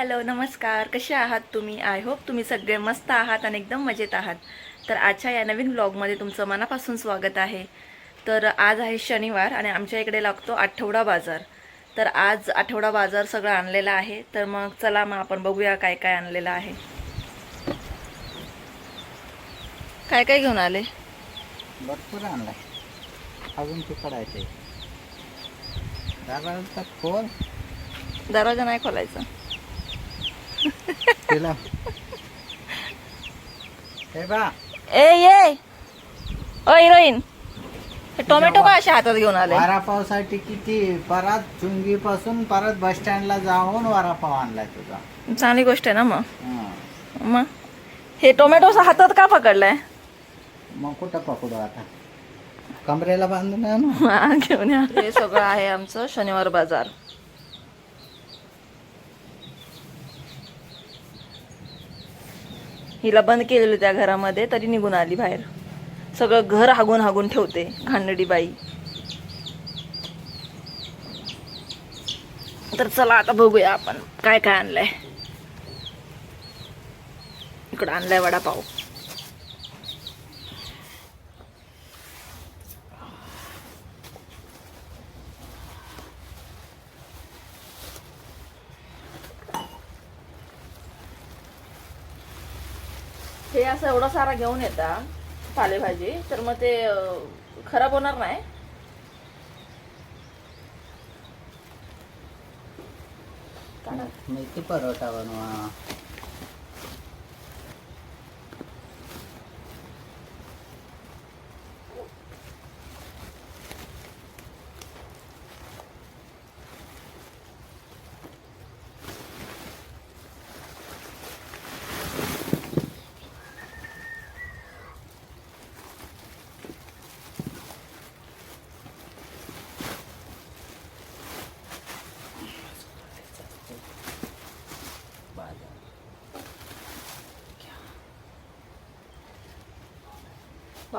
Hello नमस्कार. कसे आहात तुम्ही? आय होप तुम्ही सगळे मस्त आहात आणि एकदम मजेत आहात. तर आजच्या या नवीन ब्लॉगमध्ये तुमचं मनापासून स्वागत आहे. तर आज आहे शनिवार आणि आमच्या इकडे लागतो आठवडा बाजार. तर आज आठवडा बाजार सगळं आणलेलं आहे. तर मग चला मग आपण बघूया काय काय आणलेलं आहे. काय काय घेऊन आले? भरपूर आणलाय. अजून ते काढायचे खोल. नाही खोलायचा? हे बा. ए ये. ओ हिरोईन. हे टोमॅटो का अशा हातात घेऊन आले? वरापावसाठी किती? परत चुंगी पासून परत बस स्टँडला जाऊन वरापाव आणलाय तुझा. चांगली गोष्ट आहे ना मग. हं. मग? हे टोमॅटो हातात का पकडलाय? मग कुठं पकडू आता? कमरेला बांधून आणू. हा, घेऊन या. हे सगळं आहे आमचं शनिवार बाजार. हिला बंद केलेलं त्या घरामध्ये तरी निघून आली बाहेर. सगळं घर हागून हागून ठेवते घाणडी बाई. तर चला आता बघूया आपण काय काय आणलंय. इकडं आणलाय वडापाव हे असं एवढा सारा घेऊन येता पालेभाजी. तर मग ते खराब होणार नाही. काढा. मेथी परोठा बनवा.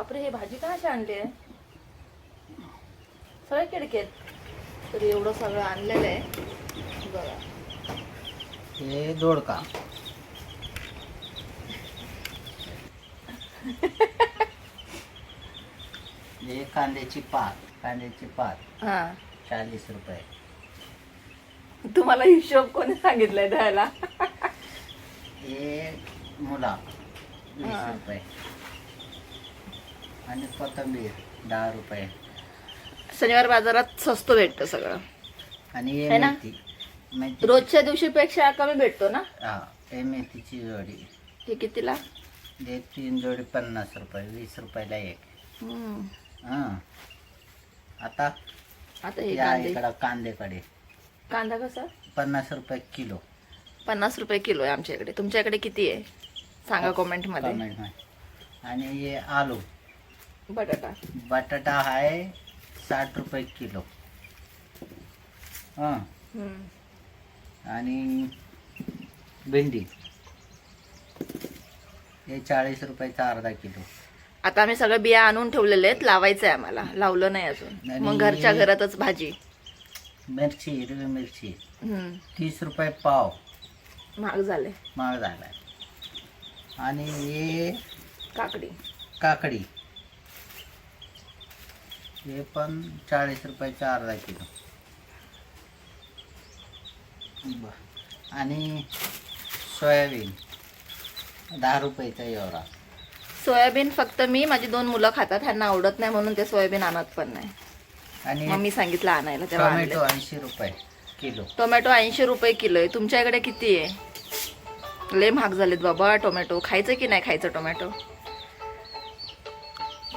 बापरे हे भाजी का अशी आणली आहे? सगळे किडकेत. तर एवढं सगळं आणलेलं आहे. बघा. हे दोडका. हे कांद्याची पात कांद्याची पात. हा. चाळीस रुपये. तुम्हाला हिशोब कोणी सांगितलंय द्यायला? हे मुला वीस. रुपये. आणि कोथंबीर दहा रुपये. शनिवार बाजारात स्वस्त भेटतं सगळं. आणि हे है ना? मेथी. मेथी रोजच्या दिवशी पेक्षा कमी भेटतो ना? हा हे मेथीची जोडी. हे कितीला? हे तीन जोडी पन्नास रुपये वीस रुपयाला एक. हम्म. हा. आता? आता हे या कांदे. इकडं कांदेकडे. कांदा कसा? पन्नास रुपये किलो. पन्नास रुपये किलो आहे आमच्या इकडे. तुमच्या इकडे किती आहे? सांगा कॉमेंटमध्ये. कमेंटमध्ये. आणि हे आलू. बटाटा. बटाटा आहे साठ रुपये किलो. हां. हम्म. आणि भेंडी. हे चाळीस रुपयाचा अर्धा किलो. आता आम्ही सगळं बिया आणून ठेवलेले आहेत लावायचं आहे आम्हाला. लावलं नाही अजून. आणि- मग घरच्या घरातच भाजी. मिरची हिरवी मिरची. हम्म. तीस रुपये पाव. महाग झाले. महाग झालाय. आणि हे काकडी. काकडी. हे पण चाळीस रुपयाचा अर्धा किलो. बर. आणि सोयाबीन दहा रुपयाचा एवढा. सोयाबीन फक्त मी माझी दोन मुलं खातात ह्यांना आवडत नाही म्हणून ते सोयाबीन आणत पण नाही. आणि मग मी सांगितलं आणायला तेव्हा आणले. टोमॅटो ऐंशी रुपये किलो. टोमॅटो ऐंशी रुपये किलो आहे. तुमच्या इकडे किती आहे? लय महाग झालेत बाबा टोमॅटो. खायचं की नाही खायचं टोमॅटो?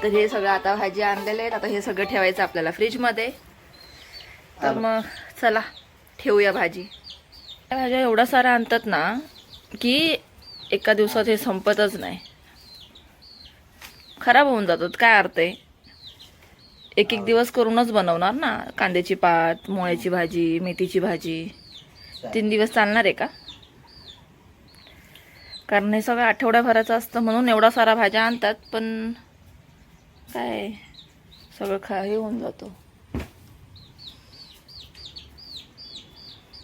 तर हे सगळं आता भाजी आणलेले आहेत. आता हे सगळं ठेवायचं आपल्याला फ्रीजमध्ये. तर मग चला ठेवूया भाजी. या भाज्या एवढ्या साऱ्या आणतात ना की एका दिवसात हे संपतच नाही. खराब होऊन जातात काय अर्थ आहे? एक एक दिवस करूनच बनवणार ना कांद्याची पात मोळ्याची भाजी मेथीची भाजी. तीन दिवस चालणार आहे का? कारण हे सगळं आठवड्याभराचं असतं म्हणून एवढा सारा भाज्या आणतात पण काय सगळं खा हे होऊन जातो.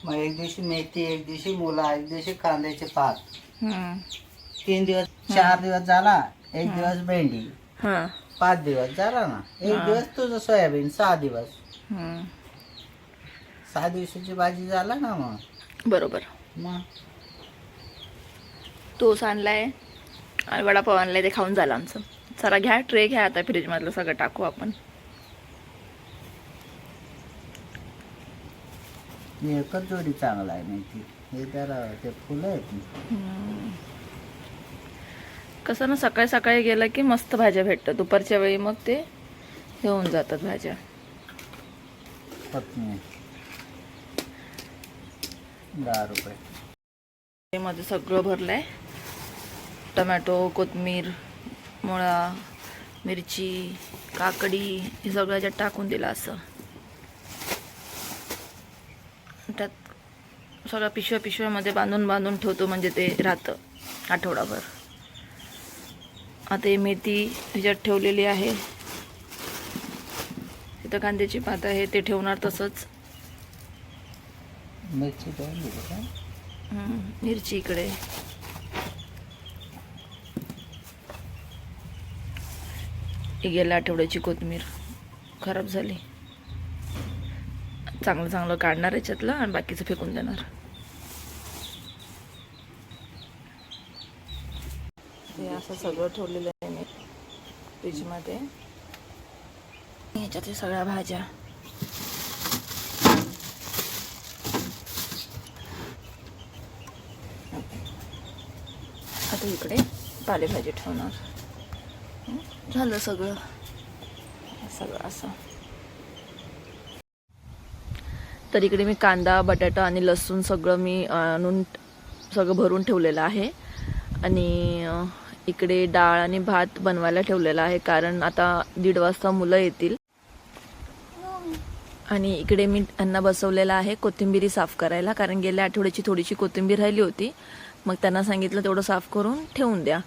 मग एक दिवशी मेथी एक दिवशी मुला एक दिवशी कांद्याचे पात. हम्म. तीन दिवस चार दिवस झाला एक दिवस भेंडी. हा पाच दिवस झाला ना. एक दिवस तुझं सोयाबीन सहा दिवस. हम्म. सहा दिवसाची भाजी झाला ना मग. बरोबर. मग? तोस आणलाय आणि वडापाव आणलाय ते खाऊन झालं आमचं. चला घ्या ट्रे घ्या आता फ्रीजमधलं सगळं टाकू आपण. एकच जोडी चांगला आहे मेथी हे जरा ते फुलं आहेत. कसं ना सकाळी सकाळी गेलं की मस्त भाज्या भेटतात. दुपारच्या वेळी मग ते घेऊन जातात भाज्या. कोथमीर दहा रुपये. मध्ये सगळं भरलंय. टमॅटो कोथिंबीर मुळा मिरची काकडी हे सगळं याच्यात टाकून दिलं असं. त्यात सगळ्या पिशव्या पिशव्यामध्ये बांधून बांधून ठेवतो म्हणजे ते राहतं आठवडाभर. आता ही मेथी ह्याच्यात ठेवलेली आहे. तिथं कांद्याची पात आहे ते ठेवणार तसंच. मिरची इकडे. गेल्या आठवड्याची कोथिंबीर खराब झाली. चांगलं चांगलं काढणार याच्यातलं आणि बाकीचं फेकून देणार. हे असं सगळं ठेवलेलं आहे मी फ्रीजमध्ये. ह्याच्यात सगळ्या भाज्या. आता इकडे पालेभाजी ठेवणार. झालं सगळं. सगळं असं. तर इकडे मी कांदा बटाटा आणि लसूण सगळं मी आणून सगळं भरून ठेवलेलं आहे. आणि इकडे डाळ आणि भात बनवायला ठेवलेला आहे कारण आता दीड वाजता मुलं येतील. आणि इकडे मी त्यांना बसवलेलं आहे कोथिंबिरी साफ करायला कारण गेल्या आठवड्याची थोडीशी कोथिंबीर राहिली होती. मग त्यांना सांगितलं तेवढं साफ करून ठेवून द्या.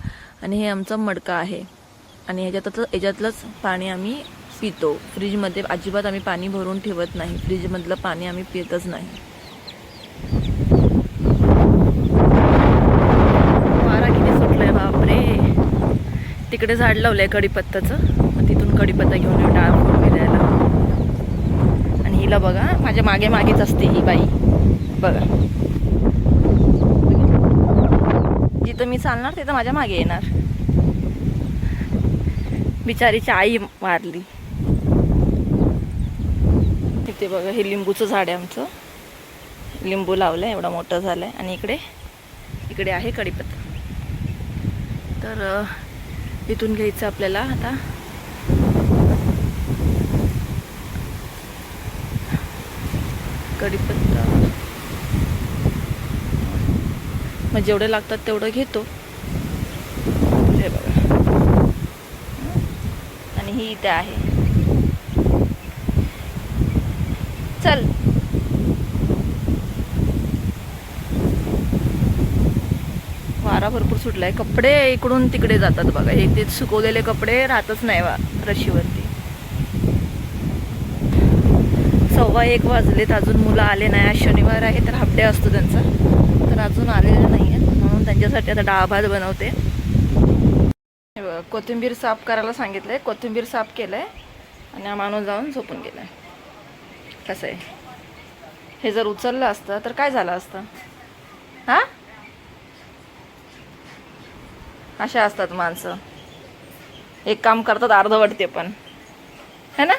आणि हे आमचा मडका आहे. आणि ह्याच्यातच ह्याच्यातलंच पाणी आम्ही पितो. फ्रीजमध्ये अजिबात आम्ही पाणी भरून ठेवत नाही. फ्रीजमधलं पाणी आम्ही पितच नाही. वारा किती सुटलाय बापरे. तिकडे झाड लावलंय कडीपत्ताचं तिथून कडीपत्ता घेऊन येऊ डाळ फोडणी द्यायला. आणि हिला बघा माझ्या मागे मागेच असते ही बाई. बघा. जिथं मी चालणार तिथं माझ्या मागे येणार. बिचारीची आई मारली. इथे बघा हे लिंबूचं झाड आहे आमचं. लिंबू लावलंय एवढा मोठं झालंय. आणि इकडे इकडे आहे कढीपत्ता. तर इथून घ्यायचं आपल्याला आता. कढीपत्ता. म्हणजे मग जेवढे लागतात तेवढं घेतो हे बघा आणि ही इथे आहे. चल. वारा भरपूर सुटलाय. कपडे इकडून तिकडे जातात बघा. हे ते सुकवलेले कपडे राहतच नाही वा रशीवरती. सव्वा एक वाजलेत. अजून मुलं आले नाही. आज शनिवार आहे तर हाफ डे असतो त्यांचा. तर अजून आलेलं नाही आहे म्हणून त्यांच्यासाठी आता डाळ भात बनवते. कोथिंबीर साफ करायला सांगितलंय. कोथिंबीर साफ केलं आहे आणि हा माणूस जाऊन झोपून गेलाय. कसं आहे? हे जर उचललं असतं तर काय झालं असतं? हा? अशा असतात माणसं. एक काम करतात अर्धवट ते पण. है ना?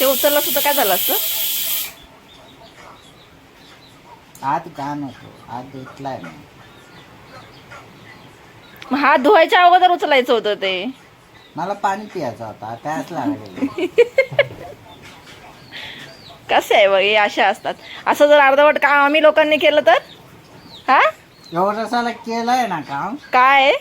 ते उचललं सुद्धा काय झालं असतं? आत घाण होतो. आत धुतलाय मी. मग हात धुवायच्या अगोदर उचलायचं होतं ते. मला पाणी पियाचं होता. त्याच लागले कसे आहे बघ हे अशा असतात. असं जर अर्धवट काम आम्ही लोकांनी केलं तर? हा? एवढं साला केलंय ना काम? काय?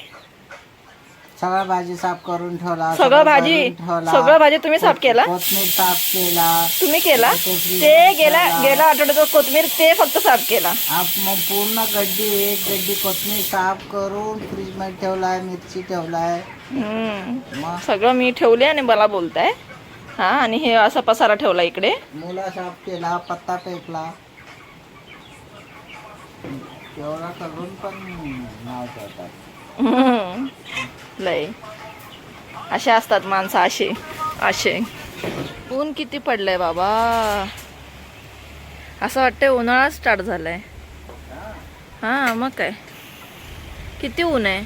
सगळं भाजी साफ करून ठेवला सगळं भाजी करून ठेवला. सगळं भाजी तुम्ही साफ केला? कोथमीर साफ केला. तुम्ही केला? ते ठेवला. गेल्या आठवड्याचं कोथमीर ते फक्त साफ केला. आप मग पूर्ण गड्डी एक गड्डी कोथमीर साफ करून फ्रीजमध्ये ठेवलाय मिरची ठेवलाय. हम्म. मग? सगळं मी ठेवले आणि मला बोलताय. हा आणि हे असा पसारा ठेवला इकडे. मुला साफ केला पत्ता तेवढा करून पण नाव ठेवतात. लय. असे असतात माणसं असे असे ऊन किती पडलंय बाबा. असं वाटतंय उन्हाळा स्टार्ट झालाय. हा मग काय. किती ऊन आहे.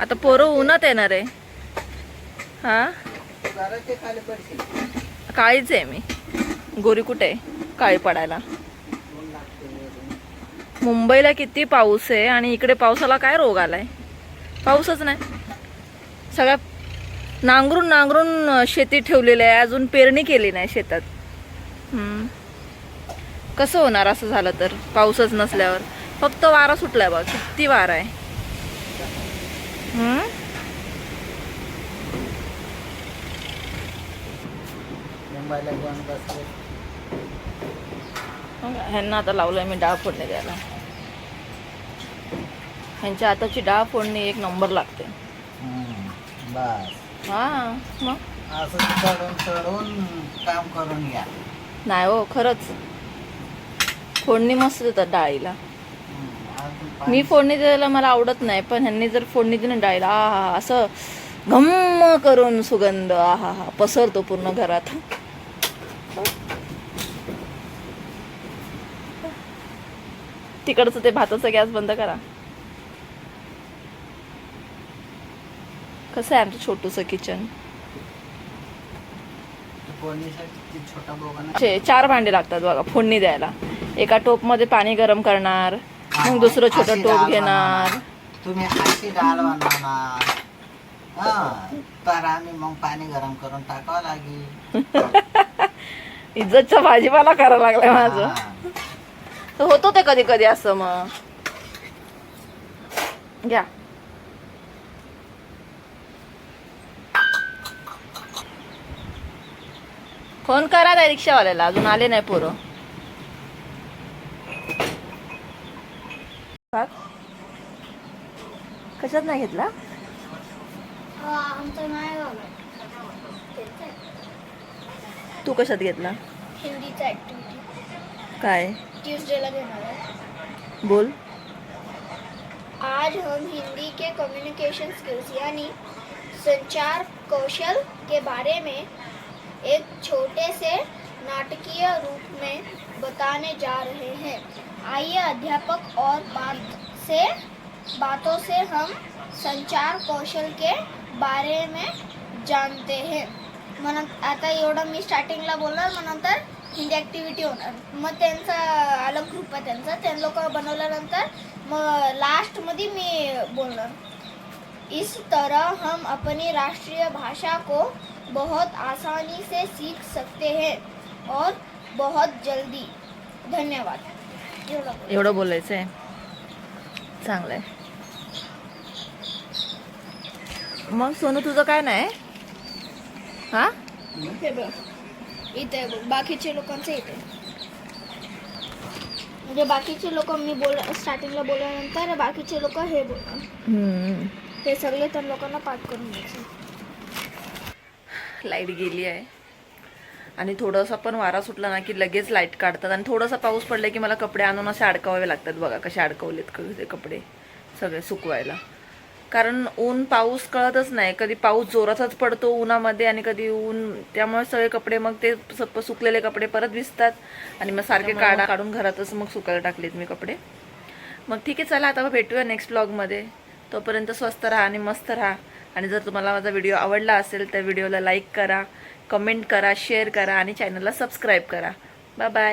आता पोरं उन्हात येणार आहे. हा? काळीच आहे मी. गोरी कुठे आहे? काळी पडायला. मुंबईला किती पाऊस आहे आणि इकडे पावसाला काय रोग आलाय? पाऊसच नाही. सगळ्या नांगरून नांगरून शेती ठेवलेली आहे. अजून पेरणी केली नाही शेतात. कसं होणार असं झालं तर? पाऊसच नसल्यावर. फक्त वारा सुटलाय बघ. किती वारा आहे? ह्यांना आता लावलंय मी डाळ फोडणी द्यायला. ह्यांच्या हाताची डाळ फोडणी एक नंबर लागते. बस. हा मग? असं चढून चढून काम करून घ्या. नाही हो खरंच. फोडणी मस्त देतात डाळीला. मी फोडणी द्यायला मला आवडत नाही पण ह्यांनी जर फोडणी दिली डाळीला आ हा असं घम्म करून सुगंध आ हा हा पसरतो पूर्ण घरात. तिकडचं ते भाताचा गॅस बंद करा. कसं आहे आमचं छोटूचं किचन चार भांडे लागतात बघा फोडणी द्यायला. एका टोपमध्ये पाणी गरम करणार मग दुसरं छोटं टोप घेणार. बनवणार. तुम्ही अशी डाळ बनवणार. हा तर आम्ही मग पाणी गरम करून टाकावं लागेल. इज्जतचा भाजीपाला करायला लागलाय माझं. होतो ते कधी कधी असं मग. घ्या. फोन करा त्या रिक्षावाल्याला अजून आले नाही पोरं? कशात नाही घेतला? आमचं नाही झालं तू कशात घेतला? हिंदीचा ऍक्टिव्हिटी काय? ट्यूसडेला घेणार आहे. बोल. आज हम हिंदी के कम्युनिकेशन स्किल्स यानी संचार कौशल के बारे में एक छोटे से नाटकीय रूप में बताने जा रहे हैं। आइए अध्यापक और बात से बातों से हम संचार कौशल के बारे में जानते हैं। म्हणून आता एवढं मी स्टार्टिंगला बोलणार मग नंतर हिंदी ॲक्टिव्हिटी होणार. मग त्यांचा अलग ग्रुप आहे त्यांचा. ते लोक बनवल्यानंतर मग लास्टमध्ये मी बोलणार. इस तरह हम अपनी राष्ट्रीय भाषा को बहुत आसानी से सीख सकते हैं और बहुत जल्दी। धन्यवाद। एवढं बोल. एवढं बोलायचं आहे चांगलं आहे मग सोनू तुझं काय नाही? हा? हे बघ. इथे बघ. बाकीचे लोकांचं इथे. म्हणजे बाकीचे लोक मी बोल स्टार्टिंगला बोलल्यानंतर बाकीचे लोक हे बोलणार. हम्म. हे सगळे त्या लोकांना पाठ करून द्यायचे लाइट गेली आहे. आणि थोडंसं पण वारा सुटला ना की लगेच लाइट काढतात. आणि थोडासा पाऊस पडला की मला कपडे आणून असे अडकावे लागतात बघा कसे अडकवलेत ते कपडे सगळे सुकवायला. कारण ऊन पाऊस कळतच नाही. कधी पाऊस जोराचाच पडतो उन्हामध्ये आणि कधी ऊन त्यामुळे सगळे कपडे मग ते सप सुकलेले कपडे परत भिजतात आणि मग सारखे काढा काढून घरातच मग सुकायला टाकलेत मी कपडे. मग ठीक आहे चला आता भेटूया नेक्स्ट ब्लॉगमध्ये तोपर्यंत स्वस्त राहा आणि मस्त राहा. आणि जर तुम्हाला माझा व्हिडिओ आवडला असेल तर व्हिडिओला लाईक करा कमेंट करा शेअर करा आणि चॅनलला सबस्क्राईब करा. Bye bye